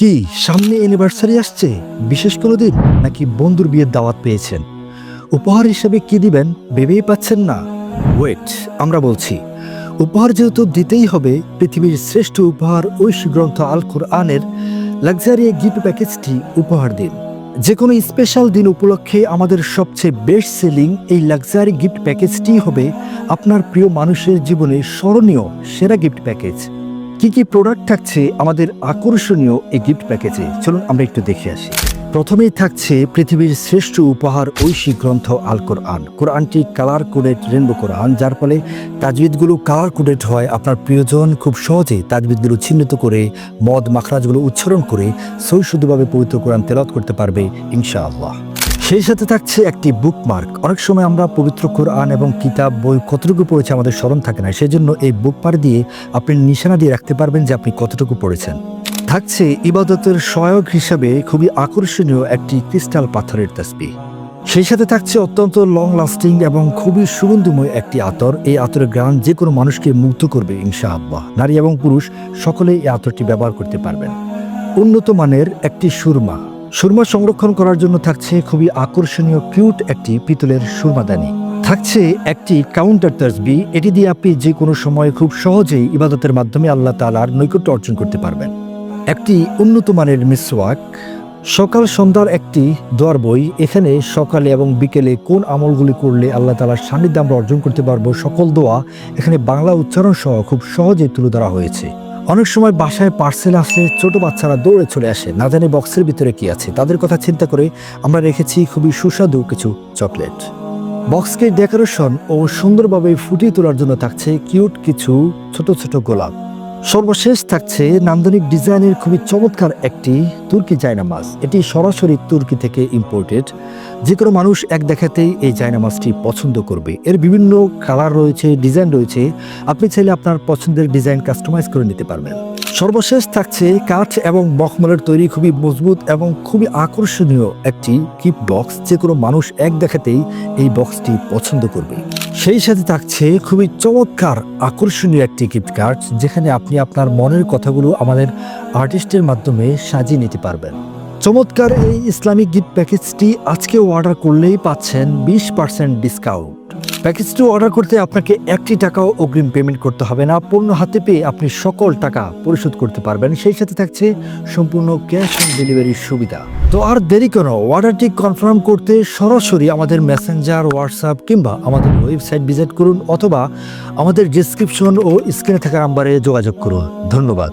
কি সামনে অ্যানিভার্সারি আসছে? বিশেষ কোনো দিন? নাকি বন্ধুর বিয়ের দাওয়াত পেয়েছেন? উপহার হিসেবে কি দিবেন? ভেবেই পাচ্ছেন না। ওয়েট আমরা বলছি। উপহার যেহেতু দিতেই হবে, পৃথিবীর শ্রেষ্ঠ উপহার ঐশী গ্রন্থ আল কোরআনের লাক্সারি গিফট প্যাকেজটি উপহার দিন। যে কোনো স্পেশাল দিন উপলক্ষে আমাদের সবচেয়ে বেস্ট সেলিং এই লাক্সারি গিফট প্যাকেজটি হবে আপনার প্রিয় মানুষের জীবনে স্মরণীয় সেরা গিফট প্যাকেজ কি কি প্রোডাক্ট থাকছে আমাদের আকর্ষণীয় এই গিফট প্যাকেজে চলুন আমরা একটু দেখে আসি। প্রথমেই থাকছে পৃথিবীর শ্রেষ্ঠ উপহার ঐশী গ্রন্থ আল কোরআন। কোরআনটি কালার কোডেড রেনবো কোরআন যার ফলে তাজবিদগুলো কালার কোডেড হয় আপনার প্রিয়জন খুব সহজে তাজবিদগুলো চিহ্নিত করে, মদ, মাখরাজগুলো উচ্চারণ করে সৈশুদ্ধভাবে পবিত্র কোরআন তেলাত করতে পারবে, ইনশাআল্লাহ। সেই সাথে থাকছে একটি বুকমার্ক অনেক সময় আমরা পবিত্র কোরআন এবং কিতাব, বই কতটুকু পড়েছি আমাদের স্মরণ থাকে না। সেজন্য এই বুকমার্ক দিয়ে আপনি নিশানা দিয়ে রাখতে পারবেন যে আপনি কতটুকু পড়েছেন। থাকছে ইবাদতের সহায়ক হিসাবে খুবই আকর্ষণীয় একটি ক্রিস্টাল পাথরের তসবি সেই সাথে থাকছে অত্যন্ত লং লাস্টিং এবং খুবই সুগন্ধিময় একটি আতর। এই আতরের গ্রান যে কোনো মানুষকে মুগ্ধ করবে ইংসা ইনশাআল্লাহ। নারী এবং পুরুষ সকলে এই আতরটি ব্যবহার করতে পারবেন। উন্নত মানের একটি সুরমা। সুরমা সংরক্ষণ করার জন্য থাকছে খুবই আকর্ষণীয় কিউট একটি পিতলের সুরমাদানি থাকছে একটি কাউন্টার তসবি এটি দিয়ে আপনি যে কোনো সময় খুব সহজেই ইবাদতের মাধ্যমে আল্লাহ তালার নৈকট্য অর্জন করতে পারবেন। একটি উন্নত মানের মিসওয়াক সকাল সন্ধ্যার একটি দোয়ার বই, এখানে সকালে এবং বিকেলে কোন আমলগুলি করলে আল্লাহ তালার সান্নিধ্য আমরা অর্জন করতে পারব সকল দোয়া এখানে বাংলা উচ্চারণ সহ খুব সহজে তুলে ধরা হয়েছে। অনেক সময় বাসায় পার্সেল আসলে ছোট বাচ্চারা দৌড়ে চলে আসে। না জানি বক্সের ভিতরে কি আছে। তাদের কথা চিন্তা করে আমরা রেখেছি খুবই সুস্বাদু কিছু চকলেট বক্সকে ডেকোরেশন ও সুন্দরভাবে ফুটিয়ে তোলার জন্য থাকছে কিউট কিছু ছোট ছোট গোলাপ। সর্বশেষ থাকছে নান্দনিক ডিজাইনের খুবই চমৎকার একটি তুর্কি জায়নামাজ এটি সরাসরি তুর্কি থেকে ইম্পোর্টেড যে কোনো মানুষ এক দেখাতেই এই জায়নামাজটি পছন্দ করবে। এর বিভিন্ন কালার রয়েছে ডিজাইন রয়েছে। আপনি চাইলে আপনার পছন্দের ডিজাইন কাস্টমাইজ করে নিতে পারবেন। সর্বশেষ থাকছে কাঠ এবং মখমলের তৈরি খুবই মজবুত এবং খুবই আকর্ষণীয় একটি কিপ বক্স যে কোনো মানুষ এক দেখাতেই এই বক্সটি পছন্দ করবে। সেই সাথে থাকছে খুবই চমৎকার, আকর্ষণীয় একটি গিফট কার্ড যেখানে আপনি আপনার মনের কথাগুলো আমাদের আর্টিস্টের মাধ্যমে সাজিয়ে নিতে পারবেন। চমৎকার এই ইসলামিক গিফট প্যাকেজটি আজকে অর্ডার করলেই পাচ্ছেন বিশ পার্সেন্ট ডিসকাউন্ট প্যাকেজটি অর্ডার করতে আপনাকে একটি টাকাও অগ্রিম পেমেন্ট করতে হবে না। পণ্য হাতে পেয়ে আপনি সকল টাকা পরিশোধ করতে পারবেন। সেই সাথে থাকছে সম্পূর্ণ ক্যাশ অন ডেলিভারির সুবিধা। তো আর দেরি কেন? অর্ডারটি কনফার্ম করতে সরাসরি আমাদের মেসেঞ্জার হোয়াটসঅ্যাপ কিংবা আমাদের ওয়েবসাইট ভিজিট করুন অথবা আমাদের ডিসক্রিপশন ও স্ক্রিনে থাকা নাম্বারে যোগাযোগ করুন। ধন্যবাদ।